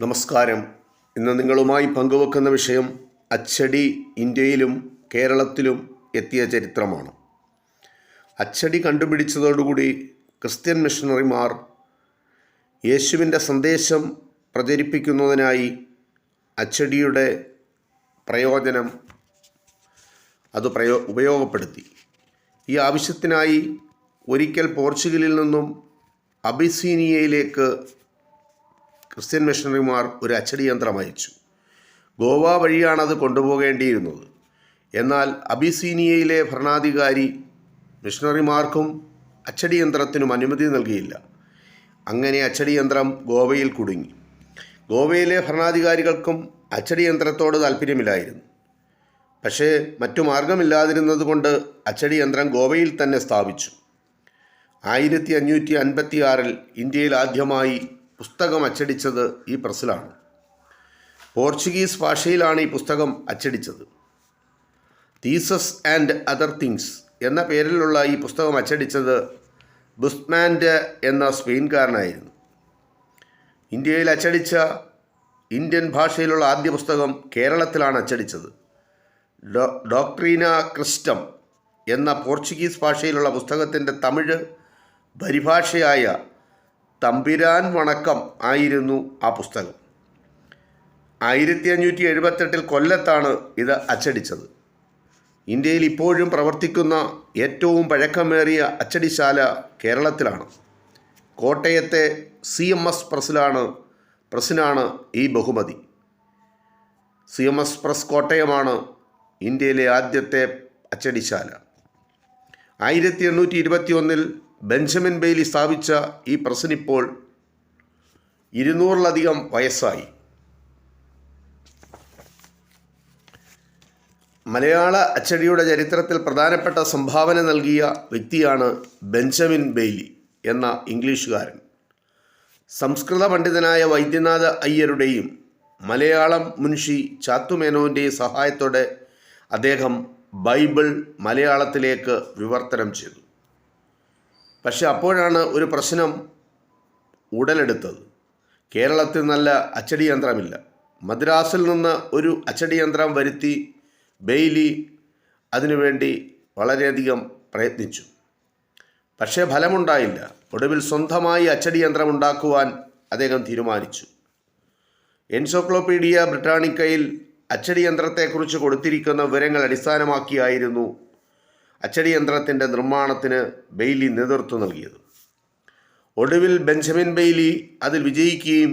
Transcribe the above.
നമസ്കാരം. ഇന്ന് നിങ്ങളുമായി പങ്കുവെക്കുന്ന വിഷയം അച്ചടി ഇന്ത്യയിലും കേരളത്തിലും എത്തിയ ചരിത്രമാണ്. അച്ചടി കണ്ടുപിടിച്ചതോടുകൂടി ക്രിസ്ത്യൻ മിഷണറിമാർ യേശുവിന്റെ സന്ദേശം പ്രചരിപ്പിക്കുന്നതിനായി അച്ചടിയുടെ പ്രയോജനം അത് പ്രയോ ഉപയോഗപ്പെടുത്തി. ഈ ആവശ്യത്തിനായി ഒരിക്കൽ പോർച്ചുഗലിൽ നിന്നും അബിസീനിയയിലേക്ക് ക്രിസ്ത്യൻ മിഷണറിമാർ ഒരു അച്ചടി യന്ത്രം അയച്ചു. ഗോവ വഴിയാണ് അത് കൊണ്ടുപോകേണ്ടിയിരുന്നത്. എന്നാൽ അബിസീനിയയിലെ ഭരണാധികാരി മിഷണറിമാർക്കും അച്ചടി യന്ത്രത്തിനും അനുമതി നൽകിയില്ല. അങ്ങനെ അച്ചടി യന്ത്രം ഗോവയിൽ കുടുങ്ങി. ഗോവയിലെ ഭരണാധികാരികൾക്കും അച്ചടി യന്ത്രത്തോട് താല്പര്യമില്ലായിരുന്നു പക്ഷേ മറ്റു മാർഗമില്ലാതിരുന്നത് കൊണ്ട് അച്ചടി യന്ത്രം ഗോവയിൽ തന്നെ സ്ഥാപിച്ചു. ആയിരത്തി അഞ്ഞൂറ്റി അൻപത്തി ആറിൽ ഇന്ത്യയിൽ ആദ്യമായി പുസ്തകം അച്ചടിച്ചത് ഈ പ്രസ്സിലാണ്. പോർച്ചുഗീസ് ഭാഷയിലാണ് ഈ പുസ്തകം അച്ചടിച്ചത്. തീസസ് ആൻഡ് അതർ തിങ്സ് എന്ന പേരിലുള്ള ഈ പുസ്തകം അച്ചടിച്ചത് ബുസ്മാൻഡ് എന്ന സ്പെയിൻകാരനായിരുന്നു. ഇന്ത്യയിൽ അച്ചടിച്ച ഇന്ത്യൻ ഭാഷയിലുള്ള ആദ്യ പുസ്തകം കേരളത്തിലാണ് അച്ചടിച്ചത്. ഡോ ഡോക്ട്രീന ക്രിസ്റ്റം എന്ന പോർച്ചുഗീസ് ഭാഷയിലുള്ള പുസ്തകത്തിന്റെ തമിഴ് പരിഭാഷയായ തമ്പിരാൻ വണക്കം ആയിരുന്നു ആ പുസ്തകം. ആയിരത്തി അഞ്ഞൂറ്റി എഴുപത്തെട്ടിൽ കൊല്ലത്താണ് ഇത് അച്ചടിച്ചത്. ഇന്ത്യയിൽ ഇപ്പോഴും പ്രവർത്തിക്കുന്ന ഏറ്റവും പഴക്കമേറിയ അച്ചടിശാല കേരളത്തിലാണ്. കോട്ടയത്തെ സി എം എസ് പ്രസ്സിലാണ് പ്രസ്സിനാണ് ഈ ബഹുമതി. സി എം എസ് പ്രസ് കോട്ടയമാണ് ഇന്ത്യയിലെ ആദ്യത്തെ അച്ചടിശാല. ആയിരത്തി എണ്ണൂറ്റി ഇരുപത്തി ബെഞ്ചമിൻ ബെയ്ലി സ്ഥാപിച്ച ഈ പ്രസ്സിനിപ്പോൾ ഇരുന്നൂറിലധികം വയസ്സായി. മലയാള അച്ചടിയുടെ ചരിത്രത്തിൽ പ്രധാനപ്പെട്ട സംഭാവന നൽകിയ വ്യക്തിയാണ് ബെഞ്ചമിൻ ബെയ്ലി എന്ന ഇംഗ്ലീഷുകാരൻ. സംസ്കൃത പണ്ഡിതനായ വൈദ്യനാഥ അയ്യരുടെയും മലയാളം മുൻഷി ചാത്തുമേനോന്റെയും സഹായത്തോടെ അദ്ദേഹം ബൈബിൾ മലയാളത്തിലേക്ക് വിവർത്തനം ചെയ്തു. പക്ഷെ അപ്പോഴാണ് ഒരു പ്രശ്നം ഉടലെടുത്തത്. കേരളത്തിൽ നല്ല അച്ചടി യന്ത്രമില്ല. മദ്രാസിൽ നിന്ന് ഒരു അച്ചടി യന്ത്രം വരുത്തി ബെയ്ലി അതിനുവേണ്ടി വളരെയധികം പ്രയത്നിച്ചു. പക്ഷേ ഫലമുണ്ടായില്ല. ഒടുവിൽ സ്വന്തമായി അച്ചടി യന്ത്രം ഉണ്ടാക്കുവാൻ അദ്ദേഹം തീരുമാനിച്ചു. എൻസൈക്ലോപീഡിയ ബ്രിട്ടാനിക്കയിൽ അച്ചടി യന്ത്രത്തെക്കുറിച്ച് കൊടുത്തിരിക്കുന്ന വിവരങ്ങൾ അടിസ്ഥാനമാക്കിയായിരുന്നു അച്ചടി യന്ത്രത്തിന്റെ നിർമ്മാണത്തിന് ബെയ്ലി നേതൃത്വം നൽകിയത്. ഒടുവിൽ ബെഞ്ചമിൻ ബെയ്ലി അതിൽ വിജയിക്കുകയും